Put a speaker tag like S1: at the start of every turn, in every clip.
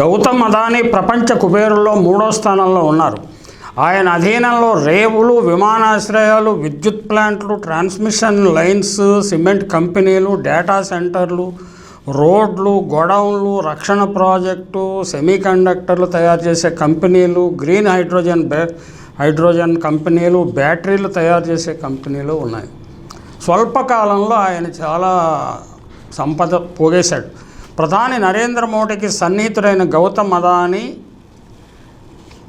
S1: గౌతమ్ అదానీ ప్రపంచ కుబేరుల్లో మూడో స్థానంలో ఉన్నారు. ఆయన అధీనంలో రేవులు విమానాశ్రయాలు విద్యుత్ ప్లాంట్లు ట్రాన్స్మిషన్ లైన్స్ సిమెంట్ కంపెనీలు డేటా సెంటర్లు రోడ్లు గోడౌన్లు రక్షణ ప్రాజెక్టు సెమీకండక్టర్లు తయారు చేసే కంపెనీలు గ్రీన్ హైడ్రోజన్ బ్యా హైడ్రోజన్ కంపెనీలు బ్యాటరీలు తయారు చేసే కంపెనీలు ఉన్నాయి. స్వల్పకాలంలో ఆయన చాలా సంపద పోగేశాడు. ప్రధాని నరేంద్ర మోడీకి సన్నిహితుడైన గౌతమ్ అదానీ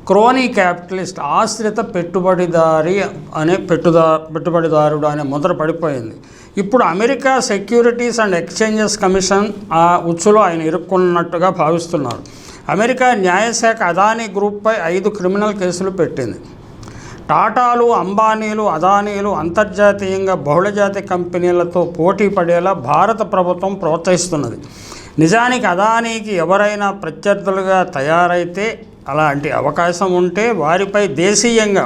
S1: క్రోనీ క్యాపిటలిస్ట్ ఆశ్రిత పెట్టుబడిదారి అనే పెట్టుదా పెట్టుబడిదారుడు అనే ముద్ర పడిపోయింది. ఇప్పుడు America securities and exchanges commission ఆ ఉచ్చులో ఆయన ఇరుక్కున్నట్టుగా భావిస్తున్నారు. అమెరికా న్యాయశాఖ అదానీ గ్రూప్పై ఐదు క్రిమినల్ కేసులు పెట్టింది. టాటాలు అంబానీలు అదానీలు అంతర్జాతీయంగా బహుళజాతి కంపెనీలతో పోటీ పడేలా భారత ప్రభుత్వం ప్రోత్సహిస్తున్నది. నిజానికి అదానీకి ఎవరైనా ప్రత్యర్థులుగా తయారైతే అలాంటి అవకాశం ఉంటే వారిపై దేశీయంగా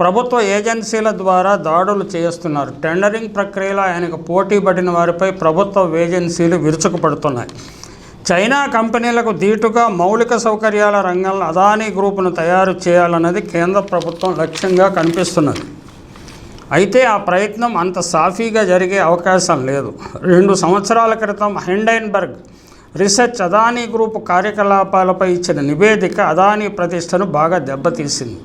S1: ప్రభుత్వ ఏజెన్సీల ద్వారా దాడులు చేస్తున్నారు. టెండరింగ్ ప్రక్రియలో ఆయనకు పోటీ పడిన వారిపై ప్రభుత్వ ఏజెన్సీలు విరుచుకుపడుతున్నాయి. చైనా కంపెనీలకు ధీటుగా మౌలిక సౌకర్యాల రంగంలో అదానీ గ్రూపును తయారు చేయాలన్నది కేంద్ర ప్రభుత్వం లక్ష్యంగా కనిపిస్తున్నది. అయితే ఆ ప్రయత్నం అంత సాఫీగా జరిగే అవకాశం లేదు. రెండు సంవత్సరాల క్రితం హెండైన్బర్గ్ రీసెర్చ్ అదానీ గ్రూప్ కార్యకలాపాలపై ఇచ్చిన నివేదిక అదానీ ప్రతిష్టను బాగా దెబ్బతీసింది.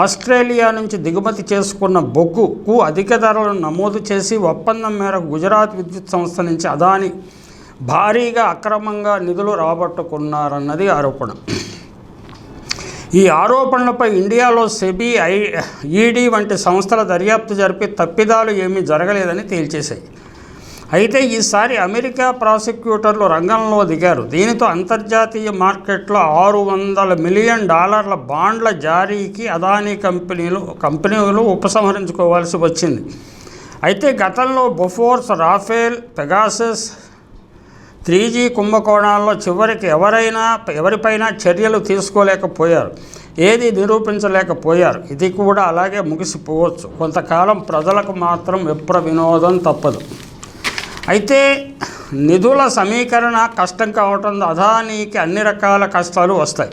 S1: ఆస్ట్రేలియా నుంచి దిగుమతి చేసుకున్న బొగ్గుకు అధిక ధరలను నమోదు చేసి ఒప్పందం మేరకు గుజరాత్ విద్యుత్ సంస్థ నుంచి అదానీ భారీగా అక్రమంగా నిధులు రాబట్టుకున్నారన్నది ఆరోపణ. ఈ ఆరోపణలపై ఇండియాలో సెబీ ఐ ఈడీ వంటి సంస్థల దర్యాప్తు జరిపి తప్పిదాలు ఏమీ జరగలేదని తేల్చేశాయి. అయితే ఈసారి అమెరికా ప్రాసిక్యూటర్లు రంగంలో దిగారు. దీనితో అంతర్జాతీయ మార్కెట్లో ఆరు వందల మిలియన్ డాలర్ల బాండ్ల జారీకి అదానీ కంపెనీలు కంపెనీలు ఉపసంహరించుకోవాల్సి వచ్చింది. అయితే గతంలో Bofors Rafale Pegasus three G కుంభకోణాల్లో చివరికి ఎవరైనా ఎవరిపైనా చర్యలు తీసుకోలేకపోయారు. ఏది నిరూపించలేకపోయారు. ఇది కూడా అలాగే ముగిసిపోవచ్చు. కొంతకాలం ప్రజలకు మాత్రం విప్ర వినోదం తప్పదు. అయితే నిధుల సమీకరణ కష్టం కావటం అదానీకి అన్ని రకాల కష్టాలు వస్తాయి.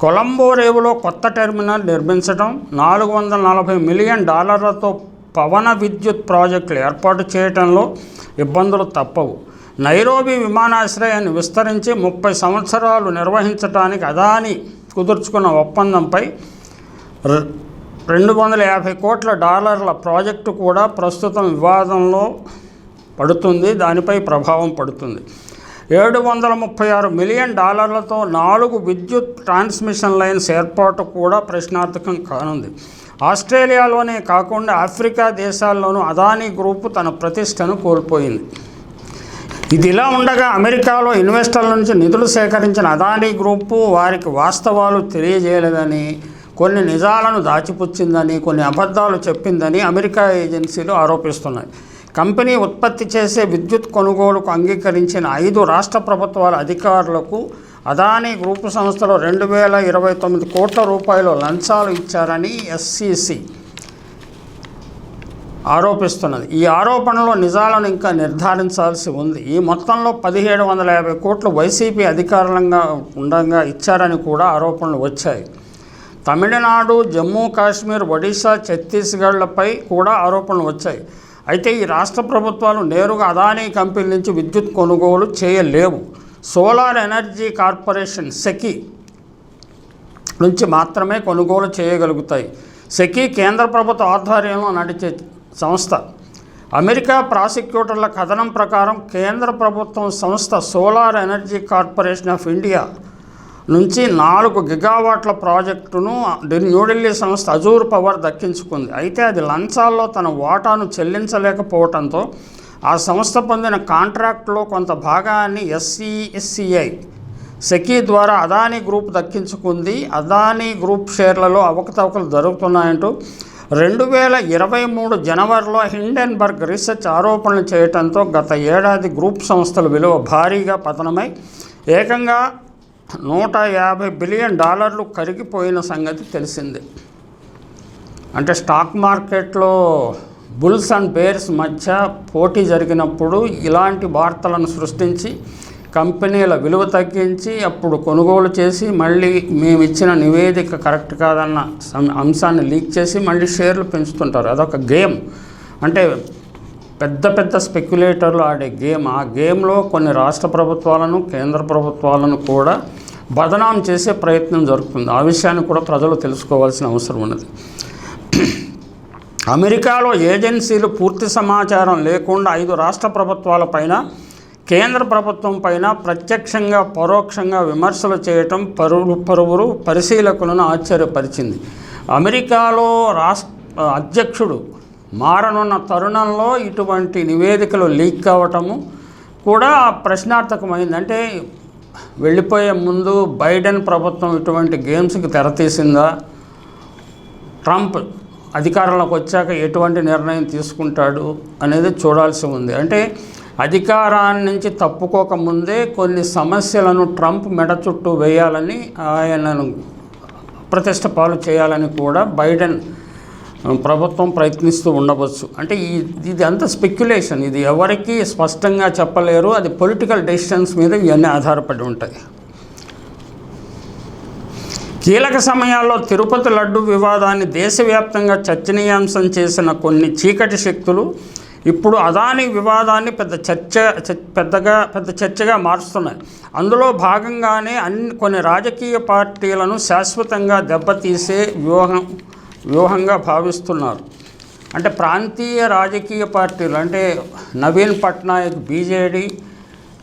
S1: కొలంబో రేవులో కొత్త టెర్మినల్ నిర్మించడం నాలుగు వందల నలభై మిలియన్ డాలర్లతో పవన విద్యుత్ ప్రాజెక్టులు ఏర్పాటు చేయడంలో ఇబ్బందులు తప్పవు. నైరోబి విమానాశ్రయాన్ని విస్తరించి ముప్పై సంవత్సరాలు నిర్వహించడానికి అదాని కుదుర్చుకున్న ఒప్పందంపై రెండు వందల యాభై కోట్ల డాలర్ల ప్రాజెక్టు కూడా ప్రస్తుతం వివాదంలో పడుతుంది. దానిపై ప్రభావం పడుతుంది. ఏడు వందల ముప్పై ఆరు మిలియన్ డాలర్లతో నాలుగు విద్యుత్ ట్రాన్స్మిషన్ లైన్స్ ఏర్పాటు కూడా ప్రశ్నార్థకం కానుంది. ఆస్ట్రేలియాలోనే కాకుండా ఆఫ్రికా దేశాల్లోనూ అదానీ గ్రూపు తన ప్రతిష్టను కోల్పోయింది. ఇది ఇలా ఉండగా అమెరికాలో ఇన్వెస్టర్ల నుంచి నిధులు సేకరించిన అదానీ గ్రూపు వారికి వాస్తవాలు తెలియజేయలేదని కొన్ని నిజాలను దాచిపుచ్చిందని కొన్ని అబద్ధాలు చెప్పిందని అమెరికా ఏజెన్సీలు ఆరోపిస్తున్నాయి. కంపెనీ ఉత్పత్తి చేసే విద్యుత్ కొనుగోలుకు అంగీకరించిన ఐదు రాష్ట్ర ప్రభుత్వాల అధికారులకు అదానీ గ్రూపు సంస్థలు రెండు వేల ఇరవై తొమ్మిది కోట్ల రూపాయలు లంచాలు ఇచ్చారని ఎస్సీసీ ఆరోపిస్తున్నది. ఈ ఆరోపణలో నిజాలను ఇంకా నిర్ధారించాల్సి ఉంది. ఈ మొత్తంలో పదిహేడు వందల యాభై కోట్లు వైసీపీ అధికారంగా ఉండగా ఇచ్చారని కూడా ఆరోపణలు వచ్చాయి. తమిళనాడు జమ్మూ కాశ్మీర్ ఒడిశా ఛత్తీస్గఢ్లపై కూడా ఆరోపణలు వచ్చాయి. అయితే ఈ రాష్ట్ర ప్రభుత్వాలు నేరుగా అదానీ కంపెనీ నుంచి విద్యుత్ కొనుగోలు చేయలేవు. సోలార్ ఎనర్జీ కార్పొరేషన్ సెకి నుంచి మాత్రమే కొనుగోలు చేయగలుగుతాయి. సెకీ కేంద్ర ప్రభుత్వ ఆధ్వర్యంలో నడిచే సంస్థ. అమెరికా ప్రాసిక్యూటర్ల కథనం ప్రకారం కేంద్ర ప్రభుత్వం సంస్థ solar energy corporation of India నుంచి నాలుగు గిగావాట్ల ప్రాజెక్టును న్యూఢిల్లీ సంస్థ అజూర్ పవర్ దక్కించుకుంది. అయితే అది లంచాల్లో తన వాటాను చెల్లించలేకపోవడంతో ఆ సంస్థ పొందిన కాంట్రాక్ట్లో కొంత భాగాన్ని ఎస్సీఎస్సీఐ సెకీ ద్వారా అదానీ గ్రూప్ దక్కించుకుంది. అదానీ గ్రూప్ షేర్లలో అవకతవకలు జరుగుతున్నాయంటూ రెండు వేల ఇరవై మూడు జనవరిలో హిండెన్బర్గ్ రీసెర్చ్ ఆరోపణలు చేయడంతో గత ఏడాది గ్రూప్ సంస్థల విలువ భారీగా పతనమై ఏకంగా నూట యాభై బిలియన్ డాలర్లు కరిగిపోయిన సంగతి తెలిసింది. అంటే స్టాక్ మార్కెట్లో బుల్స్ అండ్ బేర్స్ మధ్య పోటీ జరిగినప్పుడు ఇలాంటి వార్తలను సృష్టించి కంపెనీల విలువ తగ్గించి అప్పుడు కొనుగోలు చేసి మళ్ళీ మేము ఇచ్చిన నివేదిక కరెక్ట్ కాదన్న సం- అంశాన్ని లీక్ చేసి మళ్ళీ షేర్లు పెంచుతుంటారు. అదొక గేమ్. అంటే పెద్ద పెద్ద స్పెక్యులేటర్లు ఆడే గేమ్. ఆ గేమ్లో కొన్ని రాష్ట్ర ప్రభుత్వాలను కేంద్ర ప్రభుత్వాలను కూడా బదనాం చేసే ప్రయత్నం జరుగుతుంది. ఆ విషయాన్ని కూడా ప్రజలు తెలుసుకోవాల్సిన అవసరం ఉన్నది. అమెరికాలో ఏజెన్సీలు పూర్తి సమాచారం లేకుండా ఐదు రాష్ట్ర ప్రభుత్వాల పైన కేంద్ర ప్రభుత్వం పైన ప్రత్యక్షంగా పరోక్షంగా విమర్శలు చేయటం పరువు పరువురు పరిశీలకులను ఆశ్చర్యపరిచింది. అమెరికాలో రాష్ట్ర అధ్యక్షుడు మారనున్న తరుణంలో ఇటువంటి నివేదికలు లీక్ కావటము కూడా ప్రశ్నార్థకమైంది. అంటే వెళ్ళిపోయే ముందు బైడెన్ ప్రభుత్వం ఇటువంటి గేమ్స్కి తెరతీసిందా ట్రంప్ అధికారంలోకి వచ్చాక ఎటువంటి నిర్ణయం తీసుకుంటాడు అనేది చూడాల్సి ఉంది. అంటే అధికారాన్ని నుంచి తప్పుకోకముందే కొన్ని సమస్యలను ట్రంప్ మెడ చుట్టూ వేయాలని ఆయనను ప్రతిష్ట పాలు చేయాలని కూడా బైడెన్ ప్రభుత్వం ప్రయత్నిస్తూ ఉండవచ్చు. అంటే ఈ ఇది అంత స్పెక్యులేషన్. ఇది ఎవరికి స్పష్టంగా చెప్పలేరు. అది పొలిటికల్ డెసిషన్స్ మీద ఇవన్నీ ఆధారపడి ఉంటాయి. కీలక సమయాల్లో తిరుపతి లడ్డు వివాదాన్ని దేశవ్యాప్తంగా చర్చనీయాంశం చేసిన కొన్ని చీకటి శక్తులు ఇప్పుడు అదాని వివాదాన్ని పెద్ద చర్చ చ- పెద్దగా పెద్ద చర్చగా మారుస్తున్నాయి. అందులో భాగంగానే అన్ని కొన్ని రాజకీయ పార్టీలను శాశ్వతంగా దెబ్బతీసే వ్యూహం వ్యూహంగా భావిస్తున్నారు. అంటే ప్రాంతీయ రాజకీయ పార్టీలు అంటే నవీన్ పట్నాయక్ బీజేడీ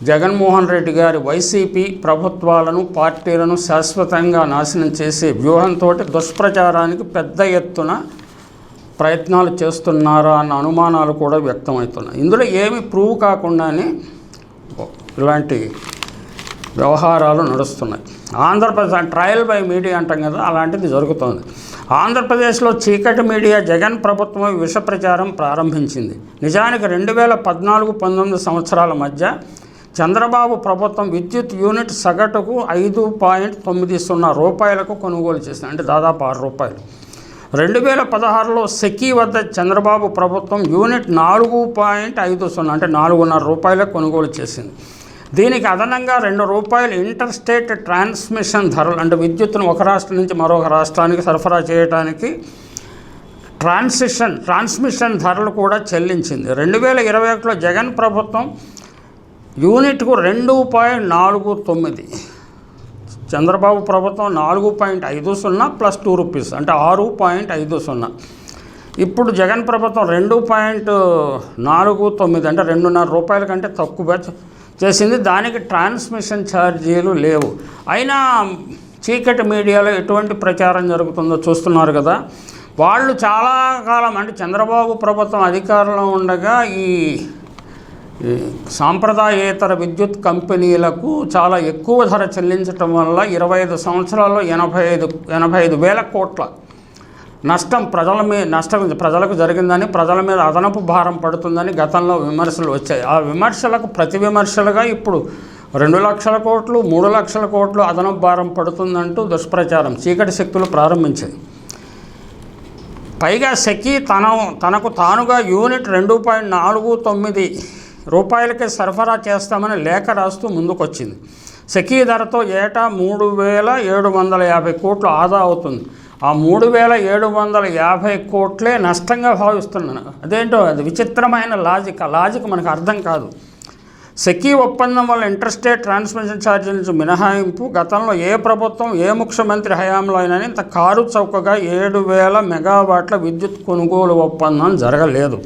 S1: జగన్మోహన్ రెడ్డి గారి వైసీపీ ప్రభుత్వాలను పార్టీలను శాశ్వతంగా నాశనం చేసే వ్యూహంతో దుష్ప్రచారానికి పెద్ద ఎత్తున ప్రయత్నాలు చేస్తున్నారా అన్న అనుమానాలు కూడా వ్యక్తమవుతున్నాయి. ఇందులో ఏమి ప్రూవ్ కాకుండానే ఇలాంటి వ్యవహారాలు నడుస్తున్నాయి. ఆంధ్రప్రదేశ్ ట్రయల్ బై మీడియా అంటాం కదా అలాంటిది జరుగుతోంది. ఆంధ్రప్రదేశ్లో చీకటి మీడియా జగన్ ప్రభుత్వం విష ప్రచారం ప్రారంభించింది. నిజానికి రెండు వేల పద్నాలుగు పంతొమ్మిది సంవత్సరాల మధ్య చంద్రబాబు ప్రభుత్వం విద్యుత్ యూనిట్ సగటుకు ఐదు పాయింట్ తొమ్మిది సున్నా రూపాయలకు కొనుగోలు చేసింది. అంటే దాదాపు ఆరు రూపాయలు. రెండు వేల పదహారులో సెకీ వద్ద చంద్రబాబు ప్రభుత్వం యూనిట్ నాలుగు పాయింట్ ఐదు సున్నా అంటే నాలుగున్నర రూపాయల కొనుగోలు చేసింది. దీనికి అదనంగా రెండు రూపాయలు ఇంటర్ స్టేట్ ట్రాన్స్మిషన్ ధరలు అంటే విద్యుత్తును ఒక రాష్ట్రం నుంచి మరొక రాష్ట్రానికి సరఫరా చేయడానికి ట్రాన్సిషన్ ట్రాన్స్మిషన్ ధరలు కూడా చెల్లించింది. రెండు వేల ఇరవై ఒకటిలో జగన్ ప్రభుత్వం యూనిట్కు రెండు పాయింట్ నాలుగు తొమ్మిది చంద్రబాబు ప్రభుత్వం నాలుగు పాయింట్ ఐదు సున్నా ప్లస్ టూ రూపీస్ అంటే ఆరు పాయింట్ ఐదు సున్నా. ఇప్పుడు జగన్ ప్రభుత్వం రెండు పాయింట్ నాలుగు తొమ్మిది అంటే రెండున్నర రూపాయల కంటే తక్కువ చేసింది. దానికి ట్రాన్స్మిషన్ ఛార్జీలు లేవు. అయినా చీకటి మీడియాలో ఎటువంటి ప్రచారం జరుగుతుందో చూస్తున్నారు కదా. వాళ్ళు చాలా కాలం అంటే చంద్రబాబు ప్రభుత్వం అధికారంలో ఉండగా ఈ ఈ సాంప్రదాయేతర విద్యుత్ కంపెనీలకు చాలా ఎక్కువ ధర చెల్లించటం వల్ల ఇరవై ఐదు సంవత్సరాల్లో ఎనభై ఐదు ఎనభై ఐదు వేల కోట్ల నష్టం ప్రజల మీద నష్టం ప్రజలకు జరిగిందని ప్రజల మీద అదనపు భారం పడుతుందని గతంలో విమర్శలు వచ్చాయి. ఆ విమర్శలకు ప్రతి విమర్శలుగా ఇప్పుడు రెండు లక్షల కోట్లు మూడు లక్షల కోట్లు అదనపు భారం పడుతుందంటూ దుష్ప్రచారం చీకటి శక్తులు ప్రారంభించాయి. పైగా సెకీ తన తనకు తానుగా యూనిట్ రెండు పాయింట్ నాలుగు తొమ్మిది రూపాయలకే సరఫరా చేస్తామని లేఖ రాస్తూ ముందుకొచ్చింది. సెకీ ధరతో ఏటా మూడు వేల ఏడు వందల యాభై కోట్లు ఆదా అవుతుంది. ఆ మూడు వేల ఏడు వందల యాభై కోట్లే నష్టంగా భావిస్తున్నాను అదేంటో? అది విచిత్రమైన లాజిక్. ఆ లాజిక్ మనకు అర్థం కాదు. సెకీ ఒప్పందం వల్ల ఇంటర్స్టేట్ ట్రాన్స్మిషన్ ఛార్జీల నుంచి మినహాయింపు. గతంలో ఏ ప్రభుత్వం ఏ ముఖ్యమంత్రి హయాంలో అయినా ఇంత కారు చౌకగా ఏడు వేల మెగావాట్ల విద్యుత్ కొనుగోలు ఒప్పందం జరగలేదు.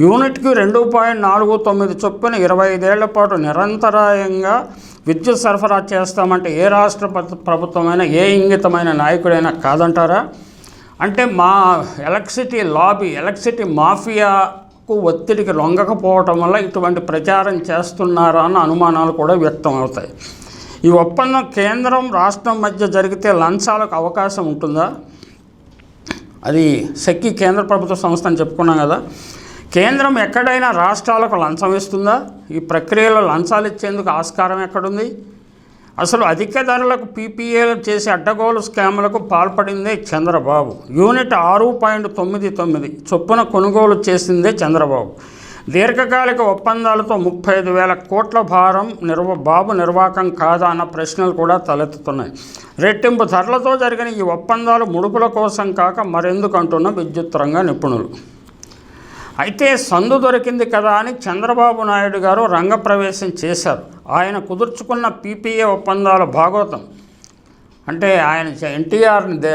S1: యూనిట్కి రెండు పాయింట్ నాలుగు తొమ్మిది చొప్పున ఇరవై ఐదేళ్ళ పాటు నిరంతరాయంగా విద్యుత్ సరఫరా చేస్తామంటే ఏ రాష్ట్ర ప్ర- ప్రభుత్వమైనా ఏ ఇంగితమైన నాయకుడైనా కాదంటారా? అంటే మా ఎలక్ట్రిసిటీ లాబీ ఎలక్ట్రిసిటీ మాఫియాకు ఒత్తిడికి లొంగకపోవటం వల్ల ఇటువంటి ప్రచారం చేస్తున్నారా అన్న అనుమానాలు కూడా వ్యక్తం అవుతాయి. ఈ ఒప్పందం కేంద్రం రాష్ట్రం మధ్య జరిగితే లంచాలకు అవకాశం ఉంటుందా? అది సెక్కి కేంద్ర ప్రభుత్వ సంస్థ అని చెప్పుకున్నాం కదా. కేంద్రం ఎక్కడైనా రాష్ట్రాలకు లంచం ఇస్తుందా? ఈ ప్రక్రియలో లంచాలు ఇచ్చేందుకు ఆస్కారం ఎక్కడుంది? అసలు అధిక ధరలకు పీపీఏలు చేసే అడ్డగోలు స్కామ్లకు పాల్పడిందే చంద్రబాబు. యూనిట్ ఆరు పాయింట్ తొమ్మిది తొమ్మిది చొప్పున కొనుగోలు చేసిందే చంద్రబాబు. దీర్ఘకాలిక ఒప్పందాలతో ముప్పై ఐదు వేల కోట్ల భారం నిర్వ బాబు నిర్వాహకం కాదా అన్న ప్రశ్నలు కూడా తలెత్తుతున్నాయి. రెట్టింపు ధరలతో జరిగిన ఈ ఒప్పందాలు ముడుపుల కోసం కాక మరెందుకు అంటున్న విద్యుత్ రంగ నిపుణులు. అయితే సందు దొరికింది కదా అని చంద్రబాబు నాయుడు గారు రంగప్రవేశం చేశారు. ఆయన కుదుర్చుకున్న పీపీఏ ఒప్పందాల భాగవతం అంటే ఆయన ఎన్టీఆర్ని దే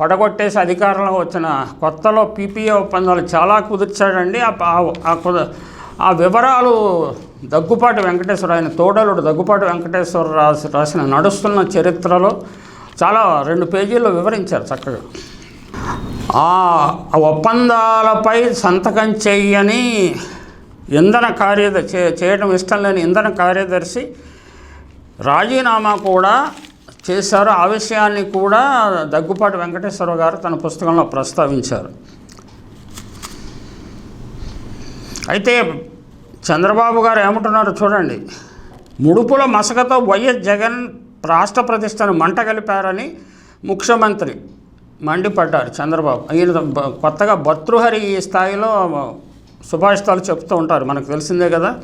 S1: పడగొట్టేసి అధికారంలో వచ్చిన కొత్తలో పీపీఏ ఒప్పందాలు చాలా కుదిర్చాడండి. ఆ కుద ఆ వివరాలు దగ్గుపాటి వెంకటేశ్వర ఆయన తోడలుడు దగ్గుపాటి వెంకటేశ్వర రాసి రాసిన నడుస్తున్న చరిత్రలో చాలా రెండు పేజీల్లో వివరించారు చక్కగా. ఆ ఒప్పందాలపై సంతకం చేయని ఇంధన కార్యదర్శి చేయడం ఇష్టం లేని ఇంధన కార్యదర్శి రాజీనామా కూడా చేశారు. ఆ విషయాన్ని కూడా దగ్గుపాటి వెంకటేశ్వర గారు తన పుస్తకంలో ప్రస్తావించారు. అయితే చంద్రబాబు గారు ఏమంటున్నారు చూడండి. ముడుపుల మసకతో వైఎస్ జగన్ రాష్ట్ర ప్రతిష్టను మంట కలిపారని ముఖ్యమంత్రి మండిపడ్డారు చంద్రబాబు. ఈయన కొత్తగా భర్తృహరి ఈ స్థాయిలో సుభాషితాలు చెప్తూ ఉంటారు. మనకు తెలిసిందే కదా.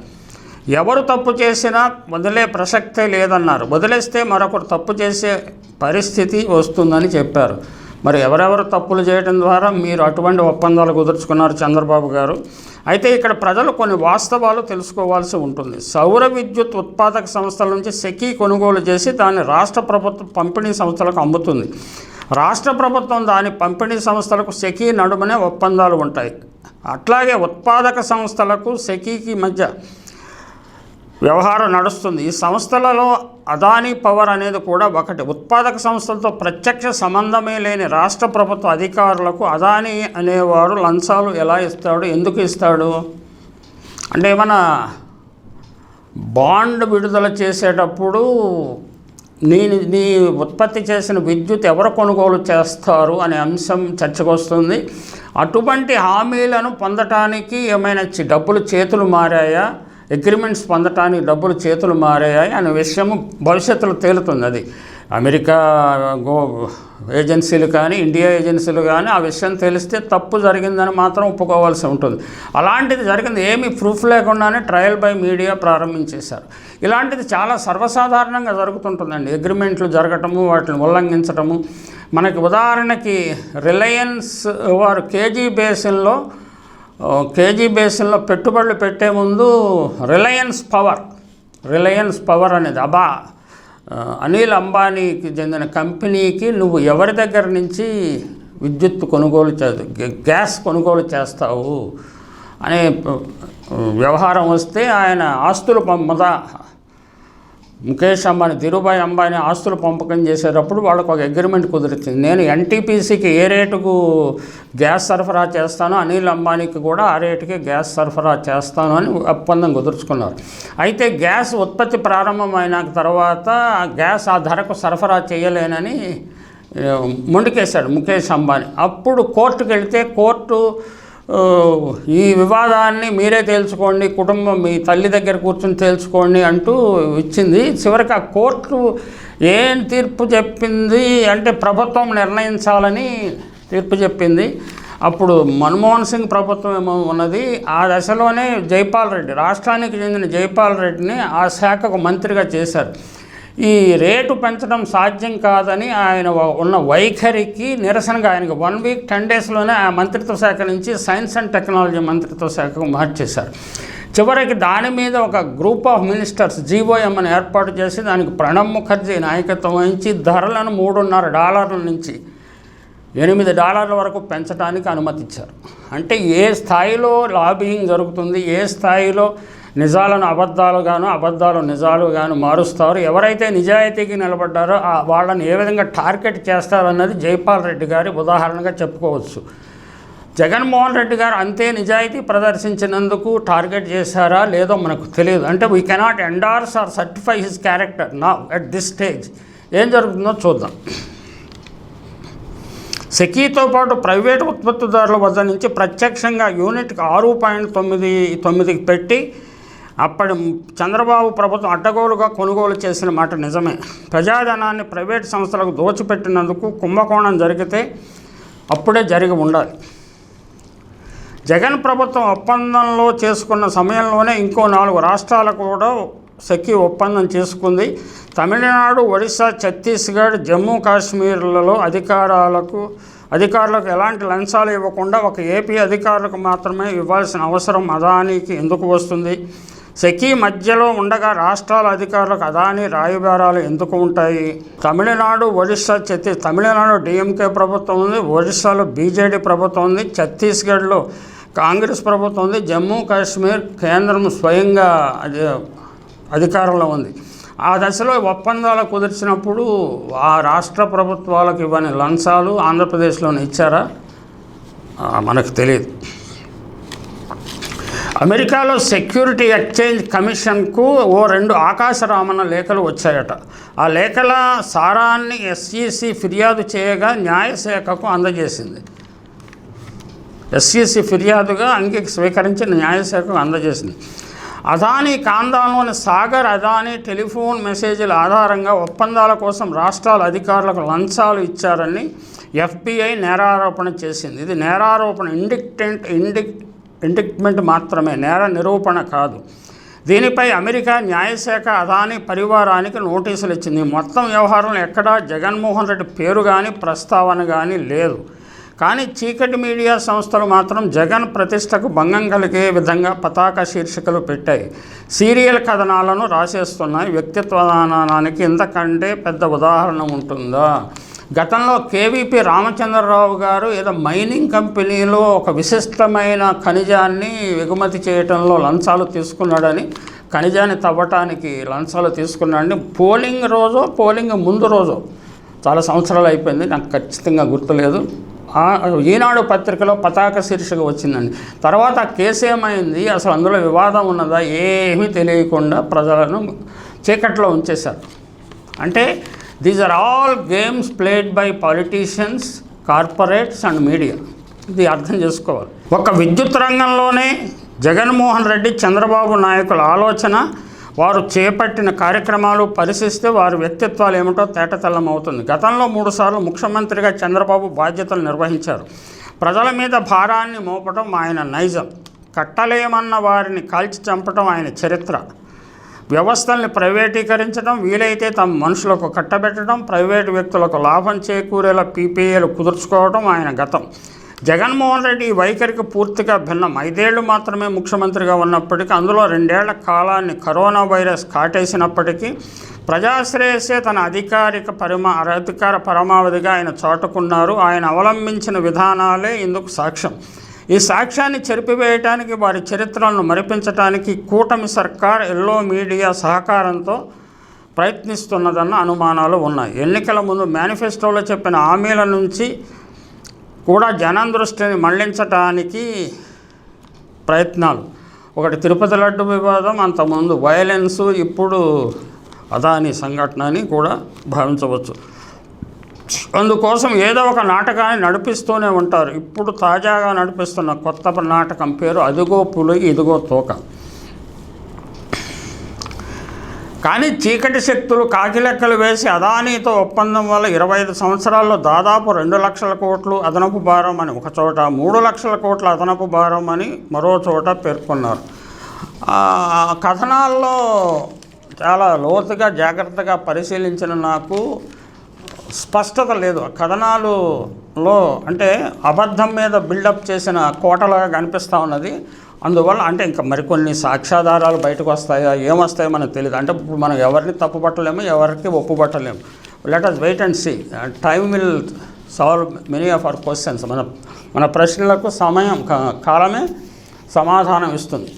S1: ఎవరు తప్పు చేసినా వదిలే ప్రసక్తే లేదన్నారు. వదిలేస్తే మరొకరు తప్పు చేసే పరిస్థితి వస్తుందని చెప్పారు. మరి ఎవరెవరు తప్పులు చేయడం ద్వారా మీరు అటువంటి ఒప్పందాలు కుదుర్చుకున్నారు చంద్రబాబు గారు? అయితే ఇక్కడ ప్రజలు కొన్ని వాస్తవాలు తెలుసుకోవాల్సి ఉంటుంది. సౌర విద్యుత్ ఉత్పాదక సంస్థల నుంచి సెకీ కొనుగోలు చేసి దాన్ని రాష్ట్ర ప్రభుత్వం పంపిణీ సంస్థలకు అమ్ముతుంది. రాష్ట్ర ప్రభుత్వం దాని పంపిణీ సంస్థలకు సెకీ నడుమనే ఒప్పందాలు ఉంటాయి. అట్లాగే ఉత్పాదక సంస్థలకు సెకీకి మధ్య వ్యవహారం నడుస్తుంది. ఈ సంస్థలలో అదానీ పవర్ అనేది కూడా ఒకటి. ఉత్పాదక సంస్థలతో ప్రత్యక్ష సంబంధమే లేని రాష్ట్ర ప్రభుత్వ అధికారులకు అదానీ అనేవారు లంచాలు ఎలా ఇస్తాడు? ఎందుకు ఇస్తాడు? అంటే ఏమన్నా బాండ్ విడుదల చేసేటప్పుడు నీ నీ ఉత్పత్తి చేసిన విద్యుత్ ఎవరు కొనుగోలు చేస్తారు అనే అంశం చర్చకు వస్తుంది అటువంటి హామీలను పొందటానికి ఏమైనా చి- డబ్బులు చేతులు మారాయా? అగ్రిమెంట్స్ పొందటానికి డబ్బులు చేతులు మారాయా? అనే విషయం భవిష్యత్తులో తేలుతుంది అది అమెరికా గో ఏజెన్సీలు కానీ ఇండియా ఏజెన్సీలు కానీ ఆ విషయం తెలిస్తే తప్పు జరిగిందని మాత్రం ఒప్పుకోవాల్సి ఉంటుంది. అలాంటిది జరిగింది. ఏమీ ప్రూఫ్ లేకుండానే ట్రయల్ బై మీడియా ప్రారంభించేశారు. ఇలాంటిది చాలా సర్వసాధారణంగా జరుగుతుంటుందండి. అగ్రిమెంట్లు జరగటము వాటిని ఉల్లంఘించటము. మనకి ఉదాహరణకి రిలయన్స్ వారు కేజీ బేసిన్లో కేజీ బేసిన్లో పెట్టుబడులు పెట్టే ముందు రిలయన్స్ పవర్ రిలయన్స్ పవర్ అనేది అబా అనిల్ అంబానీకి చెందిన కంపెనీకి నువ్వు ఎవరి దగ్గర నుంచి విద్యుత్ కొనుగోలు చే గ్యా- గ్యాస్ కొనుగోలు చేస్తావు? అనే వ్యవహారం వస్తే ఆయన ఆస్తులు పంపద? ముఖేష్ అంబానీ ధీరుభాయ్ అంబానీ ఆస్తులు పంపకం చేసేటప్పుడు వాళ్ళకు ఒక అగ్రిమెంట్ కుదిరించింది నేను ఎన్టీపీసీకి ఏ రేటుకు గ్యాస్ సరఫరా చేస్తానో అనిల్ అంబానీకి కూడా ఆ రేటుకే గ్యాస్ సరఫరా చేస్తాను అని ఒప్పందం కుదుర్చుకున్నారు. అయితే గ్యాస్ ఉత్పత్తి ప్రారంభమైన తర్వాత ఆ గ్యాస్ ఆ ధరకు సరఫరా చేయలేనని ఆ, మొండికేశాడు ముఖేష్ అంబానీ. అప్పుడు కోర్టుకు వెళితే కోర్టు ఈ వివాదాన్ని మీరే తేల్చుకోండి కుటుంబం మీ తల్లి దగ్గర కూర్చొని తేల్చుకోండి అంటూ ఇచ్చింది. చివరికి ఆ కోర్టు ఏం తీర్పు చెప్పింది అంటే ప్రభుత్వం నిర్ణయించాలని తీర్పు చెప్పింది. అప్పుడు మన్మోహన్ సింగ్ ప్రభుత్వం ఏమో ఉన్నది. ఆ దశలోనే జైపాల్ రెడ్డి రాష్ట్రానికి చెందిన జైపాల్ రెడ్డిని ఆ శాఖకు మంత్రిగా చేశారు. ఈ రేటు పెంచడం సాధ్యం కాదని ఆయన ఉన్న వైఖరికి నిరసనగా ఆయనకు వన్ వీక్ టెన్ డేస్లోనే ఆ మంత్రిత్వ శాఖ నుంచి సైన్స్ అండ్ టెక్నాలజీ మంత్రిత్వ శాఖకు మార్చేశారు. చివరికి దాని మీద ఒక గ్రూప్ ఆఫ్ మినిస్టర్స్ జీవోఎం అని ఏర్పాటు చేసి దానికి ప్రణబ్ ముఖర్జీ నాయకత్వం వహించి ధరలను మూడున్నర డాలర్ల నుంచి ఎనిమిది డాలర్ల వరకు పెంచడానికి అనుమతిచ్చారు. అంటే ఏ స్థాయిలో లాబింగ్ జరుగుతుంది ఏ స్థాయిలో నిజాలను అబద్ధాలుగాను అబద్ధాలు నిజాలుగాను మారుస్తారు. ఎవరైతే నిజాయితీకి నిలబడ్డారో ఆ వాళ్ళని ఏ విధంగా టార్గెట్ చేస్తారన్నది జైపాల్ రెడ్డి గారి ఉదాహరణగా చెప్పుకోవచ్చు. జగన్మోహన్ రెడ్డి గారు అంతే నిజాయితీ ప్రదర్శించినందుకు టార్గెట్ చేశారా లేదో మనకు తెలియదు. అంటే we cannot endorse or certify his character నా అట్ దిస్ స్టేజ్ ఏం జరుగుతుందో చూద్దాం. సెకీతో పాటు ప్రైవేటు ఉత్పత్తిదారుల వద్ద నుంచి ప్రత్యక్షంగా యూనిట్కి ఆరు పాయింట్ తొమ్మిది తొమ్మిదికి పెట్టి అప్పటి చంద్రబాబు ప్రభుత్వం అడ్డగోలుగా కొనుగోలు చేసిన మాట నిజమే. ప్రజాధనాన్ని ప్రైవేట్ సంస్థలకు దోచిపెట్టినందుకు కుంభకోణం జరిగితే అప్పుడే జరిగి ఉండాలి. జగన్ ప్రభుత్వం ఒప్పందంలో చేసుకున్న సమయంలోనే ఇంకో నాలుగు రాష్ట్రాలకు కూడా సెక్కి ఒప్పందం చేసుకుంది. తమిళనాడు ఒడిశా ఛత్తీస్గఢ్ జమ్మూ కాశ్మీర్లలో అధికారాలకు అధికారులకు ఎలాంటి లంచాలు ఇవ్వకుండా ఒక ఏపీ అధికారులకు మాత్రమే ఇవ్వాల్సిన అవసరం అదానికి ఎందుకు వస్తుంది? సెకీ మధ్యలో ఉండగా రాష్ట్రాల అధికారులకు అదాని రాయబారాలు ఎందుకు ఉంటాయి? తమిళనాడు ఒడిశా ఛత్తీస్ తమిళనాడు డిఎంకే ప్రభుత్వం ఉంది ఒడిశాలో బీజేడీ ప్రభుత్వం ఉంది ఛత్తీస్గఢ్లో కాంగ్రెస్ ప్రభుత్వం ఉంది జమ్మూ కాశ్మీర్ కేంద్రం స్వయంగా అది అధికారంలో ఉంది. ఆ దశలో ఒప్పందాలు కుదిర్చినప్పుడు ఆ రాష్ట్ర ప్రభుత్వాలకు ఇవ్వని లంచాలు ఆంధ్రప్రదేశ్లోనే ఇచ్చారా? మనకు తెలియదు అమెరికాలో సెక్యూరిటీ ఎక్స్చేంజ్ కమిషన్కు ఓ రెండు ఆకాశరామన్న లేఖలు వచ్చాయట. ఆ లేఖల సారాన్ని ఎస్ఈసి ఫిర్యాదు చేయగా న్యాయశాఖకు అందజేసింది. ఎస్ఈసి ఫిర్యాదుగా అంగీ స్వీకరించి న్యాయశాఖకు అందజేసింది. అదానీ కాందాలోని సాగర్ అదానీ టెలిఫోన్ మెసేజ్ల ఆధారంగా ఒప్పందాల కోసం రాష్ట్రాల అధికారులకు లంచాలు ఇచ్చారని ఎఫ్బిఐ నేరారోపణ చేసింది. ఇది నేరారోపణ ఇండిక్టెంట్ ఇండిక్ ఇండిక్ట్మెంట్ మాత్రమే నేర నిరూపణ కాదు. దీనిపై అమెరికా న్యాయశాఖ అదాని పరివారానికి నోటీసులు ఇచ్చింది. మొత్తం వ్యవహారంలో ఎక్కడా జగన్మోహన్ రెడ్డి పేరు కానీ ప్రస్తావన కానీ లేదు. కానీ చీకటి మీడియా సంస్థలు మాత్రం జగన్ ప్రతిష్టకు భంగం కలిగే విధంగా పతాక శీర్షికలు పెట్టాయి. సీరియల్ కథనాలను రాసేస్తున్నాయి వ్యక్తిత్వదానానికి ఇంతకంటే పెద్ద ఉదాహరణ ఉంటుందా? గతంలో కేవీపీ రామచంద్రరావు గారు ఏదో మైనింగ్ కంపెనీలో ఒక విశిష్టమైన ఖనిజాన్ని ఎగుమతి చేయటంలో లంచాలు తీసుకున్నాడని ఖనిజాన్ని తవ్వటానికి లంచాలు తీసుకున్నాడని పోలింగ్ రోజు పోలింగ్ ముందు రోజు చాలా సంవత్సరాలు అయిపోయింది. నాకు ఖచ్చితంగా గుర్తులేదు. ఈనాడు పత్రికలో పతాక శీర్షిక వచ్చిందండి. తర్వాత కేసు ఏమైంది? అసలు అందులో వివాదం ఉన్నదా? ఏమీ తెలియకుండా ప్రజలను చీకట్లో ఉంచేశారు. అంటే these are all games played by politicians corporates and media ఇది అర్థం చేసుకోవాలి. ఒక విద్యుత్ రంగంలోనే జగన్మోహన్ రెడ్డి చంద్రబాబు నాయకుల ఆలోచన వారు చేపట్టిన కార్యక్రమాలు పరిశీలిస్తే వారి వ్యక్తిత్వాలు ఏమిటో తేటతెల్లం అవుతుంది. గతంలో మూడుసార్లు ముఖ్యమంత్రిగా చంద్రబాబు బాధ్యతలు నిర్వహించారు. ప్రజల మీద భారాన్ని మోపడం ఆయన నైజం. కట్టలేమన్న వారిని కాల్చి చంపడం ఆయన చరిత్ర. వ్యవస్థల్ని ప్రైవేటీకరించడం వీలైతే తమ మనుషులకు కట్టబెట్టడం ప్రైవేటు వ్యక్తులకు లాభం చేకూరేలా పీపీఏలు కుదుర్చుకోవడం ఆయన గతం. జగన్మోహన్ రెడ్డి ఈ వైఖరికి పూర్తిగా భిన్నం. ఐదేళ్ళు మాత్రమే ముఖ్యమంత్రిగా ఉన్నప్పటికీ అందులో రెండేళ్ళ కాలాన్ని కరోనా వైరస్ కాటేసినప్పటికీ ప్రజాశ్రేయస్సే తన అధికారిక పరిమా అధికార పరమావధిగా ఆయన చాటుకున్నారు. ఆయన అవలంబించిన విధానాలే ఇందుకు సాక్ష్యం. ఈ సాక్ష్యాన్ని చెరిపివేయటానికి వారి చరిత్రలను మరిపించటానికి కూటమి సర్కార్ ఎల్లో మీడియా సహకారంతో ప్రయత్నిస్తున్నదన్న అనుమానాలు ఉన్నాయి. ఎన్నికల ముందు మేనిఫెస్టోలో చెప్పిన హామీల నుంచి కూడా జనం దృష్టిని మళ్ళించటానికి ప్రయత్నాలు. ఒకటి తిరుపతి లడ్డు వివాదం అంతకుముందు వైలెన్సు ఇప్పుడు అదాని సంఘటన అని కూడా భావించవచ్చు. అందుకోసం ఏదో ఒక నాటకాన్ని నడిపిస్తూనే ఉంటారు. ఇప్పుడు తాజాగా నడిపిస్తున్న కొత్త నాటకం పేరు అదిగో పులి ఇదిగో తోక. కానీ చీకటి శక్తులు కాకిలెక్కలు వేసి అదానీతో ఒప్పందం వల్ల ఇరవై ఐదు సంవత్సరాల్లో దాదాపు రెండు లక్షల కోట్లు అదనపు భారం అని ఒక చోట మూడు లక్షల కోట్ల అదనపు భారం అని మరో చోట పేర్కొన్నారు. కథనాల్లో చాలా లోతుగా జాగ్రత్తగా పరిశీలించిన నాకు స్పష్టత లేదు. కథనాలులో అంటే అబద్ధం మీద బిల్డప్ చేసిన కోటలాగా కనిపిస్తూ ఉన్నది. అందువల్ల అంటే ఇంకా మరికొన్ని సాక్ష్యాధారాలు బయటకు వస్తాయా ఏమొస్తాయో మనకు తెలియదు అంటే ఇప్పుడు మనం ఎవరిని తప్పుపట్టలేము ఎవరికి ఒప్పుపట్టలేము. Let us wait and see time will solve many of our questions మన మన ప్రశ్నలకు సమయం కా- కాలమే సమాధానం ఇస్తుంది.